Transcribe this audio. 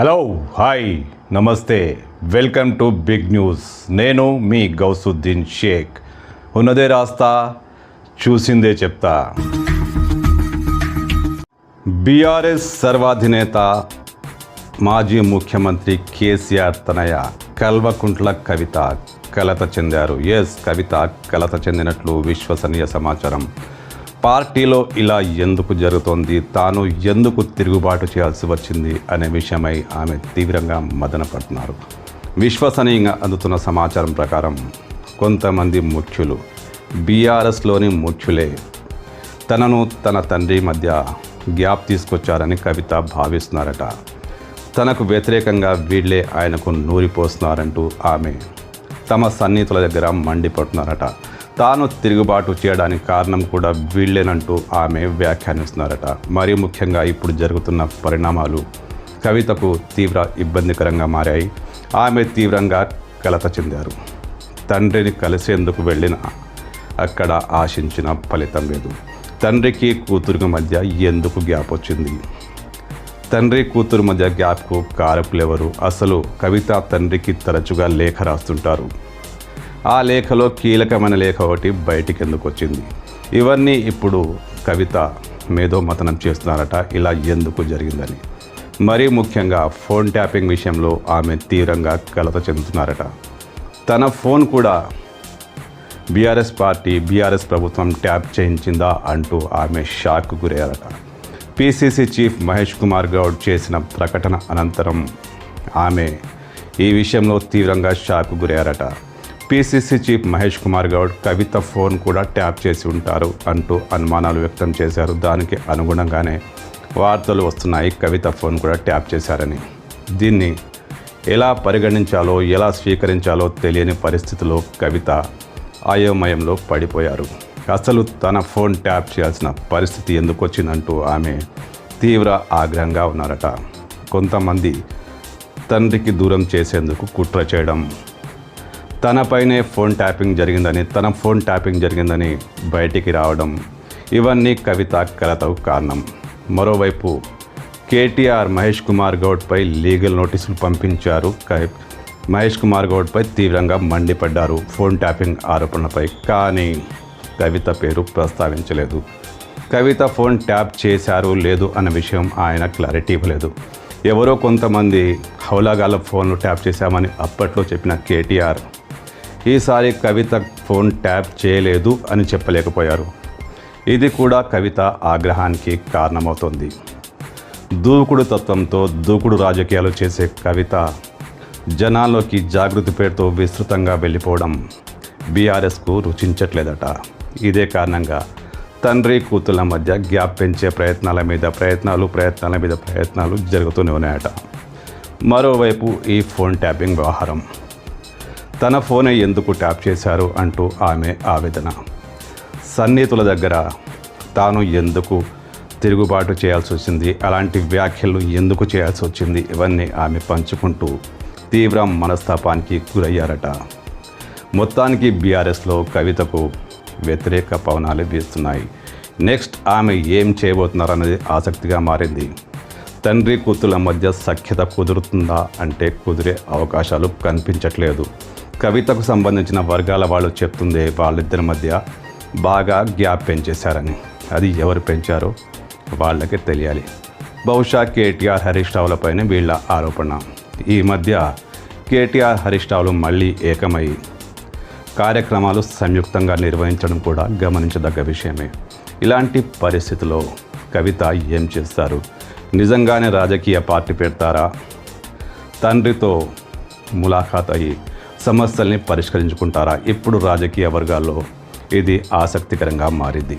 Hello hi నమస్తే welcome to big news. నేను మీ గౌసుద్దీన్ షేక్. ఉన్నదే రాస్తా చూసిందే చెప్తా. బీఆర్ఎస్ సర్వాధినేత మాజీ ముఖ్యమంత్రి కేసీఆర్ తనయ కల్వకుంట్ల కవిత కలత చెందారు. ఎస్ కవిత కలత చెందినట్లు విశ్వసనీయ సమాచారం. పార్టీలో ఇలా ఎందుకు జరుగుతోంది? తాను ఎందుకు తిరుగుబాటు చేయాల్సి వచ్చింది? అనే విషయమై ఆమె తీవ్రంగా మదనపడుతున్నారు. విశ్వసనీయంగా అందుతున్న సమాచారం ప్రకారం కొంతమంది ముఖ్యులు బీఆర్ఎస్లోని ముఖ్యులే తనను తన తండ్రి మధ్య గ్యాప్ తీసుకొచ్చారని కవిత భావిస్తున్నారట. తనకు వ్యతిరేకంగా వీళ్ళే ఆయనకు నూరిపోస్తున్నారంటూ ఆమె తమ సన్నిహితుల దగ్గర మండిపడుతున్నారట. తాను తిరుగుబాటు చేయడానికి కారణం కూడా వీళ్ళేనంటూ ఆమె వ్యాఖ్యానిస్తున్నారట. మరీ ముఖ్యంగా ఇప్పుడు జరుగుతున్న పరిణామాలు కవితకు తీవ్ర ఇబ్బందికరంగా మారాయి. ఆమె తీవ్రంగా కలత చెందారు. తండ్రిని కలిసేందుకు వెళ్ళిన అక్కడ ఆశించిన ఫలితం లేదు. తండ్రికి కూతురికి మధ్య ఎందుకు గ్యాప్ వచ్చింది? తండ్రి కూతురు మధ్య గ్యాప్కు కారకులెవరు? అసలు కవిత తండ్రికి తరచుగా లేఖ రాస్తుంటారు. ఆ లేఖలో కీలకమైన లేఖ ఒకటి బయటికి ఎందుకు వచ్చింది ఇవన్నీ ఇప్పుడు కవిత మేధోమతనం చేస్తున్నారట ఇలా ఎందుకు జరిగిందని. మరీ ముఖ్యంగా ఫోన్ ట్యాపింగ్ విషయంలో ఆమె తీవ్రంగా కలత చెందుతున్నారట. తన ఫోన్ కూడా బీఆర్ఎస్ పార్టీ బీఆర్ఎస్ ప్రభుత్వం ట్యాప్ చేయించిందా అంటూ ఆమె షాక్ గురయ్యారట. పిసిసి చీఫ్ మహేష్ కుమార్ గౌడ్ చేసిన ప్రకటన అనంతరం ఆమె ఈ విషయంలో తీవ్రంగా shock గురయ్యారట. PCC chief Mahesh Kumar Goud Kavitha phone కూడా ట్యాప్ చేసి ఉంటారు అంటూ అనుమానాలు వ్యక్తం చేశారు. దానికి అనుగుణంగానే వార్తలు వస్తున్నాయి. కవిత ఫోన్ కూడా ట్యాప్ చేశారని. దీన్ని ఎలా పరిగణించాలో ఎలా స్వీకరించాలో తెలియని పరిస్థితిలో కవిత అయోమయంలో పడిపోయారు. అసలు తన ఫోన్ ట్యాప్ చేయాల్సిన పరిస్థితి ఎందుకు వచ్చిందంటూ ఆమె తీవ్ర ఆగ్రహంగా ఉన్నారట. కొంతమంది తండ్రికి దూరం చేసేందుకు కుట్ర చేయడం తనపైనే ఫోన్ ట్యాపింగ్ జరిగిందని తన ఫోన్ ట్యాపింగ్ జరిగిందని బయటికి రావడం ఇవన్నీ కవిత కలతకు కారణం. మరోవైపు కేటీఆర్ మహేష్ కుమార్ గౌడ్పై లీగల్ నోటీసులు పంపించారు. క- మహేష్ కుమార్ గౌడ్పై తీవ్రంగా మండిపడ్డారు. ఫోన్ ట్యాపింగ్ ఆరోపణలపై కానీ కవిత పేరు ప్రస్తావించలేదు. కవిత ఫోన్ ట్యాప్ చేశారు లేదు అన్న విషయం ఆయన క్లారిటీ ఇవ్వలేదు. ఎవరో కొంతమంది హౌలాగాల ఫోన్లు ట్యాప్ చేశామని అప్పట్లో చెప్పిన కేటీఆర్ ఈసారి కవిత ఫోన్ ట్యాప్ చేయలేదు అని చెప్పలేకపోయారు. ఇది కూడా కవిత ఆగ్రహానికి కారణమవుతుంది. దూకుడు తత్వంతో దూకుడు రాజకీయాలు చేసే కవిత జనాల్లోకి జాగృతి పేరుతో విస్తృతంగా వెళ్ళిపోవడం బీఆర్ఎస్కు రుచించట్లేదట. ఇదే కారణంగా తండ్రి కూతుళ్ళ మధ్య గ్యాప్ పెంచే ప్రయత్నాల మీద ప్రయత్నాలు ప్రయత్నాల మీద ప్రయత్నాలు జరుగుతూనే ఉన్నాయట. మరోవైపు ఈ ఫోన్ ట్యాపింగ్ వ్యవహారం. తన ఫోనే ఎందుకు ట్యాప్ చేశారు అంటూ ఆమె ఆవేదన. సన్నిహితుల దగ్గర తాను ఎందుకు తిరుగుబాటు చేయాల్సి వచ్చింది? అలాంటి వ్యాఖ్యలు ఎందుకు చేయాల్సి వచ్చింది? ఇవన్నీ ఆమె పంచుకుంటూ తీవ్ర మనస్తాపానికి గురయ్యారట. మొత్తానికి బీఆర్ఎస్లో కవితకు వ్యతిరేక పవనాలు వీస్తున్నాయి. నెక్స్ట్ ఆమె ఏం చేయబోతున్నారన్నది ఆసక్తిగా మారింది. తండ్రి కూతుల మధ్య సఖ్యత కుదురుతుందా అంటే కుదిరే అవకాశాలు కనిపించట్లేదు. కవితకు సంబంధించిన వర్గాల వాళ్ళు చెప్తుంది వాళ్ళిద్దరి మధ్య బాగా గ్యాప్ పెంచేశారని. అది ఎవరు పెంచారో వాళ్ళకే తెలియాలి. బహుశా కేటీఆర్ హరీష్ రావులపైనే వీళ్ళ ఆరోపణ. ఈ మధ్య కేటీఆర్ హరీష్ రావులు మళ్ళీ ఏకమై కార్యక్రమాలు సంయుక్తంగా నిర్వహించడం కూడా గమనించదగ్గ విషయమే. ఇలాంటి పరిస్థితిలో కవిత ఏం చేస్తారు? నిజంగానే రాజకీయ పార్టీ పెడతారా? తండ్రితో ములాఖాత్ అయ్యి సమస్యల్ని పరిష్కరించుకుంటారా? ఇప్పుడు రాజకీయ వర్గాల్లో ఇది ఆసక్తికరంగా మారింది.